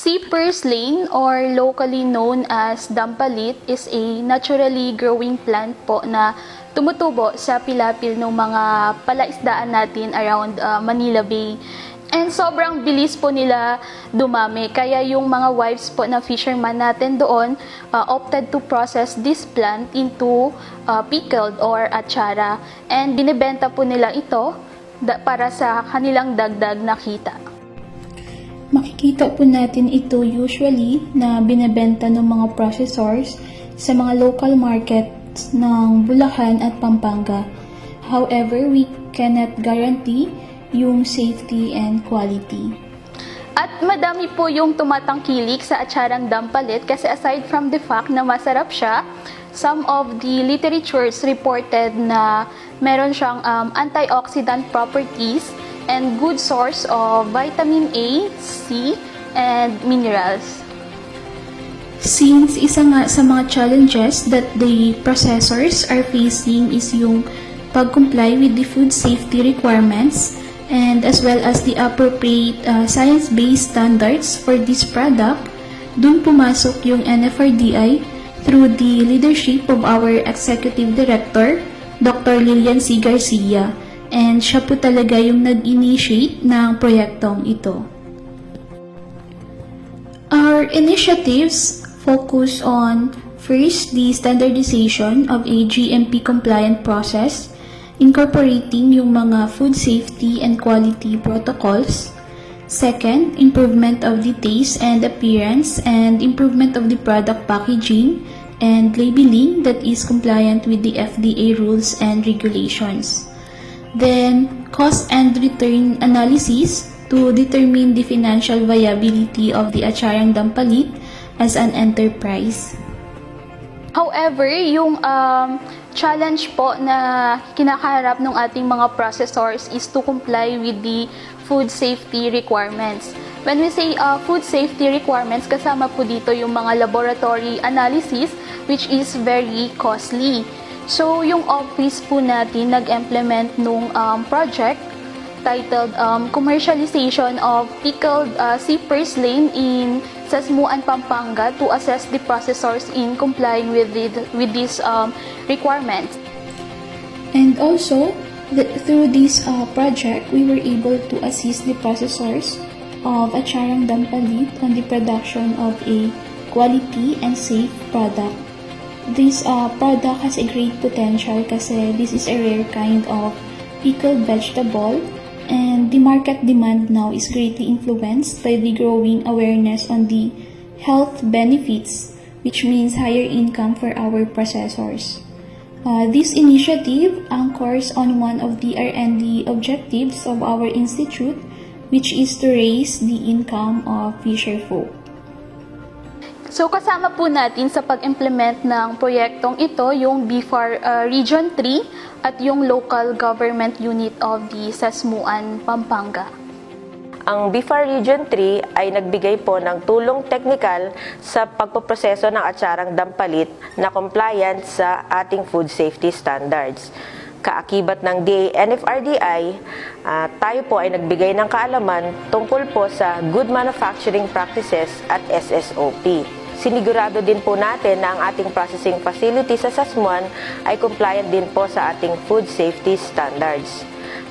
Sea purslane or locally known as dampalit is a naturally growing plant po na tumutubo sa pilapil ng mga palaisdaan natin around uh, Manila Bay. And sobrang bilis po nila dumami. Kaya yung mga wives po na fisherman natin doon uh, opted to process this plant into uh, pickled or atsara. And binibenta po nila ito para sa kanilang dagdag na kita. Makikita po natin ito usually na binebenta ng mga processors sa mga local markets ng Bulacan at Pampanga. However, we cannot guarantee yung safety and quality. At madami po yung tumatangkilik sa atsarang dampalit kasi aside from the fact na masarap siya, some of the literatures reported na meron siyang um, antioxidant properties and good source of vitamin A, C, and minerals. Since isa nga sa mga challenges that the processors are facing is yung pag-comply with the food safety requirements and as well as the appropriate uh, science-based standards for this product, dun pumasok yung NFRDI through the leadership of our Executive Director, Dr. Lilian C. Garcia, and siya po talaga yung nag-initiate ng proyektong ito. Our initiatives focus on first the standardization of a GMP compliant process incorporating yung mga food safety and quality protocols. Second, improvement of the taste and appearance and improvement of the product packaging and labeling that is compliant with the FDA rules and regulations. Then, cost and return analysis to determine the financial viability of the Acharang Dampalit as an enterprise. However, yung um, challenge po na kinakaharap ng ating mga processors is to comply with the food safety requirements. When we say uh, food safety requirements, kasama po dito yung mga laboratory analysis which is very costly. So, yung office po natin nag-implement nung um, project titled um, Commercialization of Pickled uh, Sea Purslane in Sasmuan, Pampanga to assess the processors in complying with, the, with these um, requirements. And also, the, through this uh, project, we were able to assist the processors of Acharang Dampalit on the production of a quality and safe product. This uh, product has a great potential kasi this is a rare kind of pickled vegetable and the market demand now is greatly influenced by the growing awareness on the health benefits which means higher income for our processors. Uh, this initiative anchors on one of the R&D objectives of our institute, which is to raise the income of fisher folk. So kasama po natin sa pag-implement ng proyektong ito yung BFAR uh, Region 3 at yung Local Government Unit of the Sasmuan, Pampanga. Ang BIFAR Region 3 ay nagbigay po ng tulong teknikal sa pagpoproseso ng atsarang dampalit na compliant sa ating food safety standards. Kaakibat ng DA-NFRDI, ah, tayo po ay nagbigay ng kaalaman tungkol po sa good manufacturing practices at SSOP. Sinigurado din po natin na ang ating processing facility sa Sasmuan ay compliant din po sa ating food safety standards.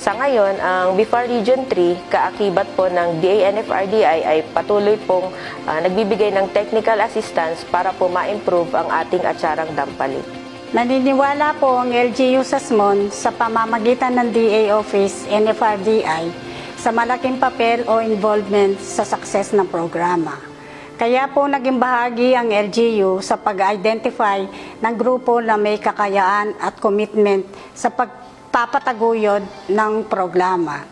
Sa ngayon, ang BIFAR Region 3, kaakibat po ng DANFRDI ay patuloy pong ah, nagbibigay ng technical assistance para po ma-improve ang ating atsarang dampalit. Naniniwala po ang LGU Sasmon sa pamamagitan ng DA Office NFRDI sa malaking papel o involvement sa success ng programa. Kaya po naging bahagi ang LGU sa pag-identify ng grupo na may kakayaan at commitment sa pagpapataguyod ng programa.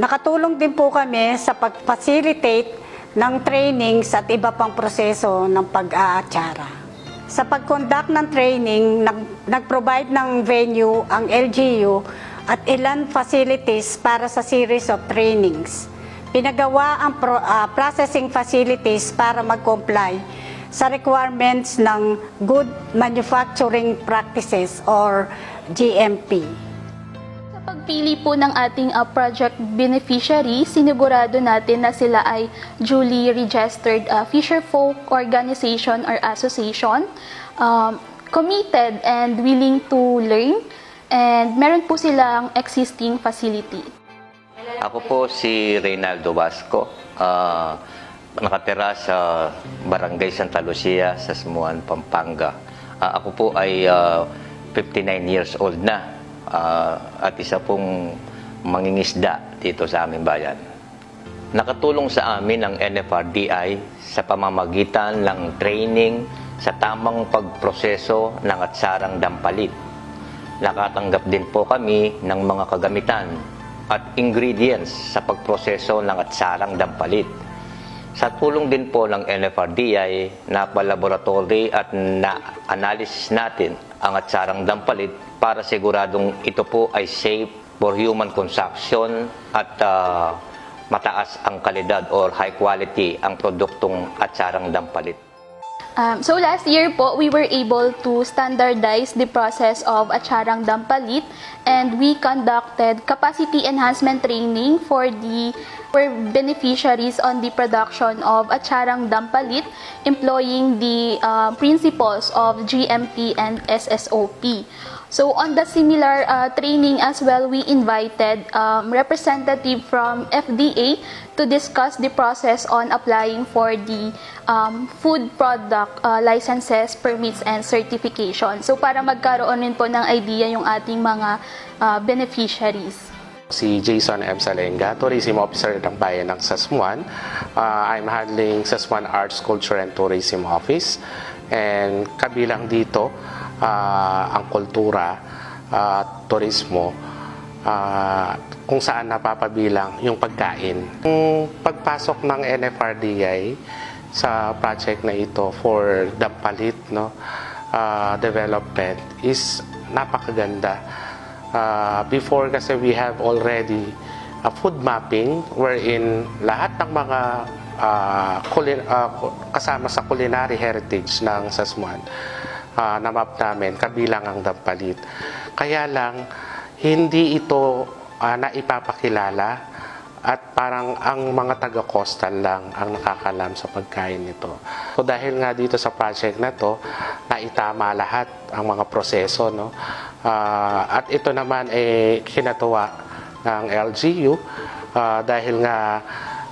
Nakatulong din po kami sa pag-facilitate ng trainings at iba pang proseso ng pag-aatsara. Sa pag-conduct ng training, nag- nag-provide ng venue ang LGU at ilan facilities para sa series of trainings. Pinagawa ang pro- ah, processing facilities para mag-comply sa requirements ng Good Manufacturing Practices or GMP. Sa pag pagpili po ng ating uh, project beneficiary, sinigurado natin na sila ay duly registered uh, Fisher Folk Organization or Association, um, committed and willing to learn, and meron po silang existing facility. Ako po si Reynaldo Vasco. Ah, nakatira sa Barangay Santa Lucia sa Smuan, Pampanga. Ah, ako po ay ah, 59 years old na ah, at isa pong mangingisda dito sa aming bayan. Nakatulong sa amin ang NFRDI sa pamamagitan ng training sa tamang pagproseso ng atsarang dampalit. Nakatanggap din po kami ng mga kagamitan at ingredients sa pagproseso ng atsarang dampalit. Sa tulong din po ng NFRDI, napalaboratory at na-analysis natin ang atsarang dampalit para siguradong ito po ay safe for human consumption at ah, mataas ang kalidad or high quality ang produktong atsarang dampalit. Um, so last year po, we were able to standardize the process of Acharang Dampalit and we conducted capacity enhancement training for the for beneficiaries on the production of Acharang Dampalit employing the uh, principles of GMP and SSOP. So on the similar uh, training as well, we invited um, representative from FDA to discuss the process on applying for the um, food product uh, licenses, permits, and certification. So para magkaroon din po ng idea yung ating mga uh, beneficiaries. Si Jason M. Salenga, Tourism Officer ng Bayan ng Sasmuan. Uh, I'm handling Sasmuan Arts, Culture and Tourism Office. And kabilang dito, uh, ang kultura at turismo uh, kung saan napapabilang yung pagkain. Yung pagpasok ng NFRDI sa project na ito for Dampalit no, uh, development is napakaganda. Uh, before kasi we have already a food mapping wherein lahat ng mga uh, culin- uh, kasama sa culinary heritage ng Sasmuan uh, na map namin kabilang ang Dampalit. Kaya lang hindi ito uh, naipapakilala at parang ang mga taga-coastal lang ang nakakalam sa pagkain nito. So dahil nga dito sa project na to, naitama lahat ang mga proseso. No? Ah, at ito naman ay kinatuwa ng LGU ah, dahil nga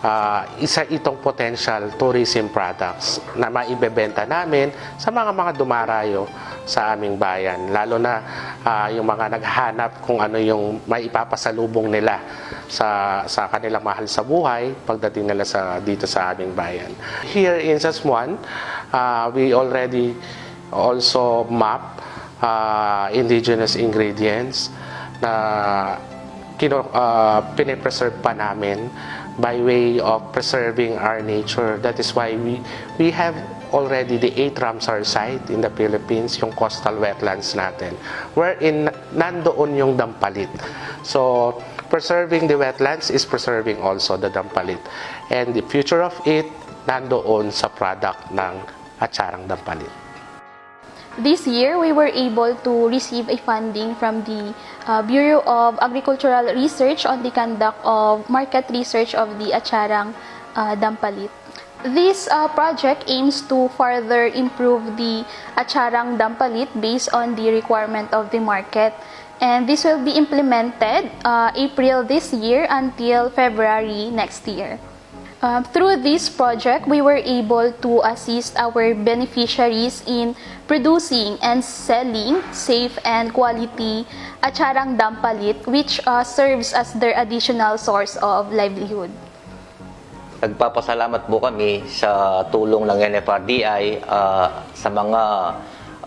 ah, isa itong potential tourism products na maibebenta namin sa mga mga dumarayo sa aming bayan. Lalo na ah, yung mga naghanap kung ano yung may ipapasalubong nila sa sa kanilang mahal sa buhay pagdating nila sa dito sa aming bayan. Here in Sasmuan, ah, we already also map ah, indigenous ingredients na kino, uh, pinipreserve pa namin by way of preserving our nature. That is why we we have already the 8 Ramsar site in the Philippines, yung coastal wetlands natin, wherein nandoon yung dampalit. So, preserving the wetlands is preserving also the dampalit. And the future of it, nandoon sa product ng atsarang dampalit. This year, we were able to receive a funding from the uh, Bureau of Agricultural Research on the conduct of market research of the Acharang uh, Dampalit. This uh, project aims to further improve the Acharang Dampalit based on the requirement of the market. And this will be implemented uh, April this year until February next year. Um, through this project, we were able to assist our beneficiaries in producing and selling safe and quality acharang dampalit, which uh, serves as their additional source of livelihood. Nagpapasalamat po kami sa tulong ng NFRDI ah, sa mga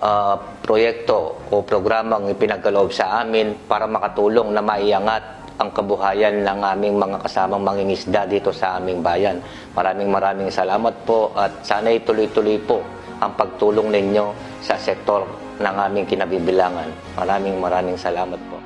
ah, proyekto o programang ipinagkaloob sa amin para makatulong na maiangat ang kabuhayan ng aming mga kasamang mangingisda dito sa aming bayan. Maraming maraming salamat po at sana'y tuloy-tuloy po ang pagtulong ninyo sa sektor ng aming kinabibilangan. Maraming maraming salamat po.